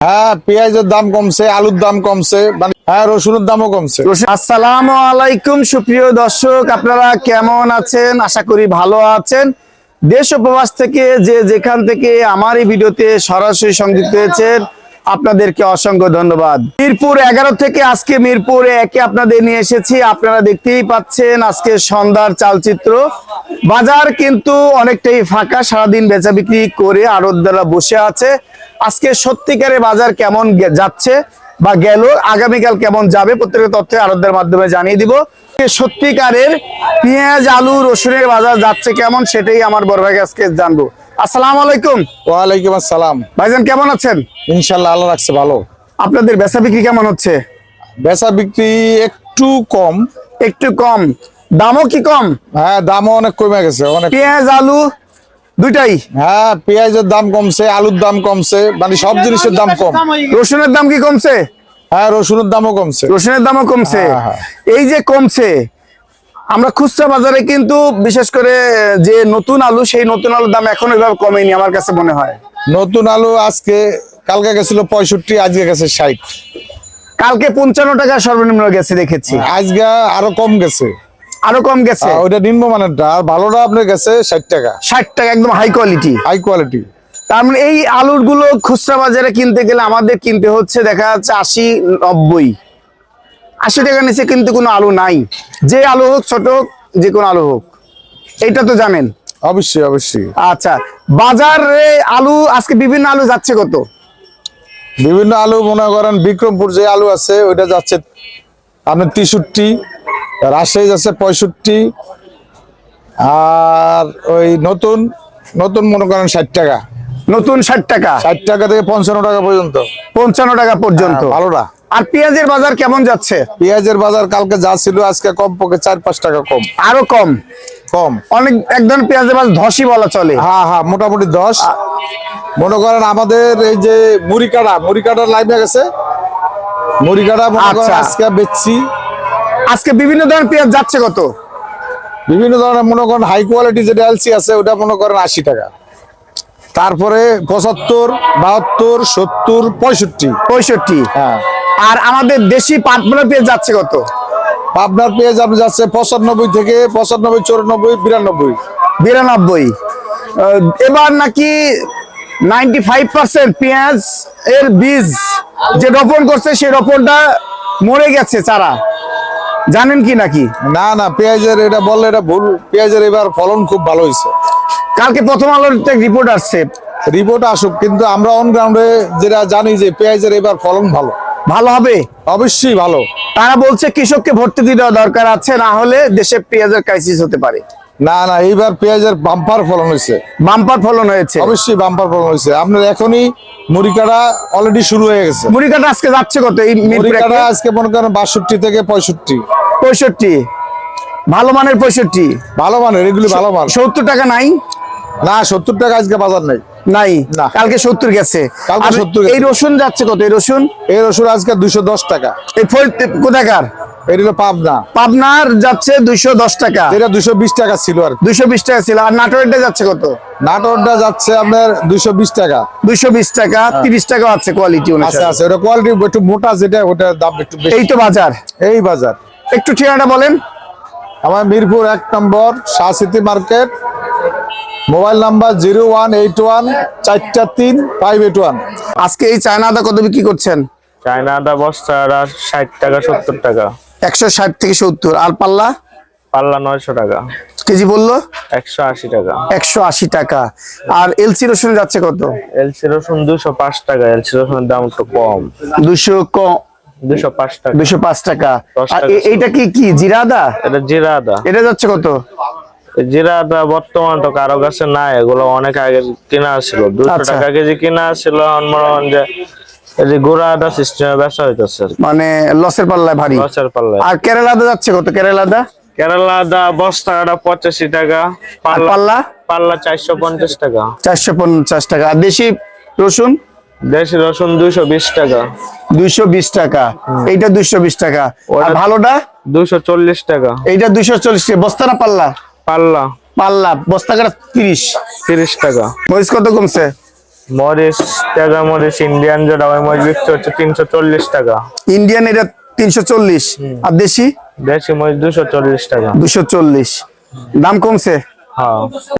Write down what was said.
হ্যাঁ পেঁয়াজের দাম কমছে, আলুর দাম কমছে মানে হ্যাঁ রসুনের দামও কমছে। আসসালামু আলাইকুম, সুপ্রিয় দর্শক, আপনারা কেমন আছেন? আশা করি ভালো আছেন। দেশ উপবাস থেকে যে যেখান থেকে আমার এই ভিডিওতে সরাসরি সংযুক্ত হয়েছেন আপনাদেরকে অসংখ্য ধন্যবাদ। মিরপুর এগারো থেকে আজকে মিরপুর একে আপনাদের নিয়ে এসেছি। আপনারা দেখতেই পাচ্ছেন আজকে সন্ধ্যার চালচিত্র। বাজার কিন্তু অনেকটাই ফাঁকা, সারাদিন বেচা বিক্রি করে আড়তদাররা বসে আছে। আজকে সত্যিকারে বাজার কেমন যাচ্ছে বা গেল আগামীকাল কেমন যাবে প্রত্যেকটা তথ্য আরোদের মাধ্যমে জানিয়ে দিব। সত্যিকারের পেঁয়াজ আলু রসুনের বাজার যাচ্ছে কেমন সেটাই আমার বড় ভাই আজকে জানব। আসসালামু আলাইকুম। ওয়ালাইকুম আসসালাম। ভাইজান কেমন আছেন? ইনশাল্লাহ আল্লাহ রাখছে ভালো। আপনাদের বেচা বিক্রি কেমন হচ্ছে? বেচা বিক্রি একটু কম। একটু কম। দামও কি কম? হ্যাঁ দামও অনেক কমে গেছে অনেক পেঁয়াজ আলু দুইটাই? হ্যাঁ পেঁয়াজের দাম কমছে আলুর দাম কমছে মানে সব জিনিসের দাম কম। রসুনের দাম কি কমছে? হ্যাঁ রসুনের দামও কমছে। রসুনের দামও কমছে। হ্যাঁ, হ্যাঁ। এই যে কমছে আমরা খুচরা বাজারে কিন্তু বিশেষ করে যে নতুন আলু সেই নতুন আলুর দাম এখন ওইভাবে কমেনি আমার কাছে মনে হয়। নতুন আলু আজকে কালকে গেছিল পঁয়ষট্টি আজকে গেছে ষাট। কালকে পঞ্চান্ন টাকা সর্বনিম্ন গেছে দেখেছি। আজকে আরও কম গেছে। আরও কম গেছে। ওইটা নিম্নমানেরটা আর ভালোটা আপনার গেছে ষাট টাকা। ষাট টাকা একদম হাই কোয়ালিটি হাই কোয়ালিটি তার মানে এই আলুরগুলো খুচরা বাজারে কিনতে গেলে আমাদের কিনতে হচ্ছে দেখা যাচ্ছে আশি নব্বই। আশি টাকা নিচে কিন্তু কোনো আলু নাই। যে আলু হোক ছোট হোক যে কোনো আলু হোক। এটা তো জানেন। অবশ্যই অবশ্যই। আচ্ছা বাজারে আলু আজকে বিভিন্ন আলু যাচ্ছে কত? বিভিন্ন আলু মনে করেন বিক্রমপুর যে আলু আছে ওইটা যাচ্ছে আপনার তেষট্টি রাজশাহী যাচ্ছে পঁয়ষট্টি আর ওই নতুন নতুন মনে করেন ষাট টাকা। নতুন ষাট টাকা? ষাট টাকা থেকে পঞ্চান্ন টাকা পর্যন্ত। পঞ্চান্ন টাকা পর্যন্ত? হ্যাঁ, ভালোটা। আর পেঁয়াজের বাজার কেমন যাচ্ছে? পেঁয়াজের বাজার কালকে যা ছিল আজকে কম পক্ষে চার পাঁচ টাকা কম। আরও কম? কম। অনেক একদম পেঁয়াজের বাজার ধসই বলা চলে। হ্যাঁ হ্যাঁ মোটামুটি দশ মনে করেন আমাদের এই যে মুড়ি কাটা মুড়ি কাটার লাইনে গেছে মুড়ি কাটা আচ্ছা। আজকে বেচছি। আজকে বিভিন্ন ধরনের পেঁয়াজ যাচ্ছে কত? বিভিন্ন ধরনের মনে করেন হাই কোয়ালিটি যেটা এলসি আছে ওটা মনে করেন আশি টাকা। তারপরে পঁচাত্তর বাহাত্তর সত্তর পঁয়ষট্টি। পঁয়ষট্টি। হ্যাঁ। আর আমাদের দেশি পাটমোলা পেঁয়াজ যাচ্ছে কত? পাবনার পেঁয়াজ আপনি যাচ্ছে পঁচানব্বই থেকে পঁচানব্বই চৌরানব্বই বিরানব্বই। বিরানব্বই। এবার নাকি নাইনটি ফাইভ পার্সেন্ট পেঁয়াজ এর বীজ যে রোপণ করছে সেই রোপণটা মরে গেছে চারা। জানেন কি নাকি? না না পেঁয়াজের এটা বললে এটা ভুল। পেঁয়াজের এবার ফলন খুব ভালো হয়েছে। কালকে প্রথম আলোর রিপোর্ট আসছে। রিপোর্ট আসুক কিন্তু আমরা অন গ্রাউন্ডে যেটা জানি যে পেঁয়াজের এবার ফলন ভালো। ভালো হবে? অবশ্যই ভালো। তারা বলছে কৃষককে ভর্তি দেওয়া দরকার আছে না হলে দেশে পেঁয়াজের ক্রাইসিস হতে পারে। না না এইবার পেঁয়াজের বাম্পার ফলন হয়েছে। বাম্পার ফলন হয়েছে। অবশ্যই বাম্পার ফলন হয়েছে। আপনার এখনই মুড়ি কাটা অলরেডি শুরু হয়ে গেছে। মুড়ি কাটা আজকে যাচ্ছে কত? এই মুড়ি মিরপুর কাটা একে? আজকে মনে করেন বাষট্টি থেকে পঁয়ষট্টি। পঁয়ষট্টি। ভালো মানের পঁয়ষট্টি? ভালো মানের এগুলি ভালো মান সত্তর টাকা নাই? না সত্তর টাকা আজকে বাজার নেই। নাই? না। কালকে সত্তর গেছে। কালকে আর 70 গেছে। এই রসুন যাচ্ছে কত? এই রসুন? এই রসুন আজকে দুশো দশ টাকা। এই ফল কোথাকার? এটা হলো পাবনা। পাবনার যাচ্ছে দুইশো দশ টাকা। এটা দুশো বিশ টাকা ছিল আর কি। দুইশো বিশ টাকা ছিল। আর নাটোরেরটা যাচ্ছে কত? নাটোরটা যাচ্ছে আপনার দুশো বিশ টাকা। দুইশো বিশ টাকা তিরিশ টাকা আছে কোয়ালিটি আছে আছে। ওটা কোয়ালিটি একটু মোটা যেটা ওটার দাম একটু এই তো বাজার। এই বাজার। একটু ঠিকানাটা বলেন। আমার মিরপুর এক নম্বর Shahcity market. Mobile number zero one eight one চারটা তিন ফাইভ এইট ওয়ান। আজকে এই চায়না আদা কত বিক্রি করছেন? চায়না আদা বস্তা ষাট টাকা সত্তর টাকা। একশো ষাট থেকে সত্তর। আর পাল্লা? পাল্লা নয়শো টাকা। কেজি বলল? একশো আশি টাকা। একশো আশি টাকা। আর এলসি রসুন যাচ্ছে কত? এলসি রসুন দুশো পাঁচ টাকা। এলসি রসুনের দাম একটু কম। দুশো কম। দুশো পাঁচ টাকা। দুশো পাঁচ টাকা। এইটা কি কি জিরা আদা এটা জিরা আদা এটা যাচ্ছে কত? জিরা আদা বর্তমান তো কারও কাছে নাই। এগুলো অনেক আগে কেনা ছিল। দুশো আচ্ছা। টাকা কেজি কেনা ছিল। যে যে সিস্টেমে হইতেছে মানে লসের পাল্লায় ভারী? বছর পাল্লায়। আর কেরালা আদা যাচ্ছে কত? কেরালা আদা? কেরালা আদা বস্তা পঁচাশি টাকা পাল্লা পাল্লা? চারশো পঞ্চাশ টাকা। চারশো পঞ্চাশ টাকা। আর দেশি রসুন? দেশি রসুন দুইশো বিশ টাকা। দুইশো বিশ টাকা। এইটা দুইশো বিশ টাকা। আর ওটা- ভালোটা? দুইশো চল্লিশ টাকা। এইটা দুইশো চল্লিশ টাকা। বস্তা না পাল্লা? পাল্লা। পাল্লা। বস্তা কাটা তিরিশ। তিরিশ টাকা। মরিচ কত কমছে? মরিচ তেগা মরিচ ইন্ডিয়ান যেটা ওই মরিচ বিক্রি হচ্ছে তিনশো চল্লিশ টাকা। ইন্ডিয়ান এটা তিনশো চল্লিশ। আর দেশি? দেশি মরিচ দুশো চল্লিশ টাকা। দুশো চল্লিশ। দাম কমছে? হ্যাঁ।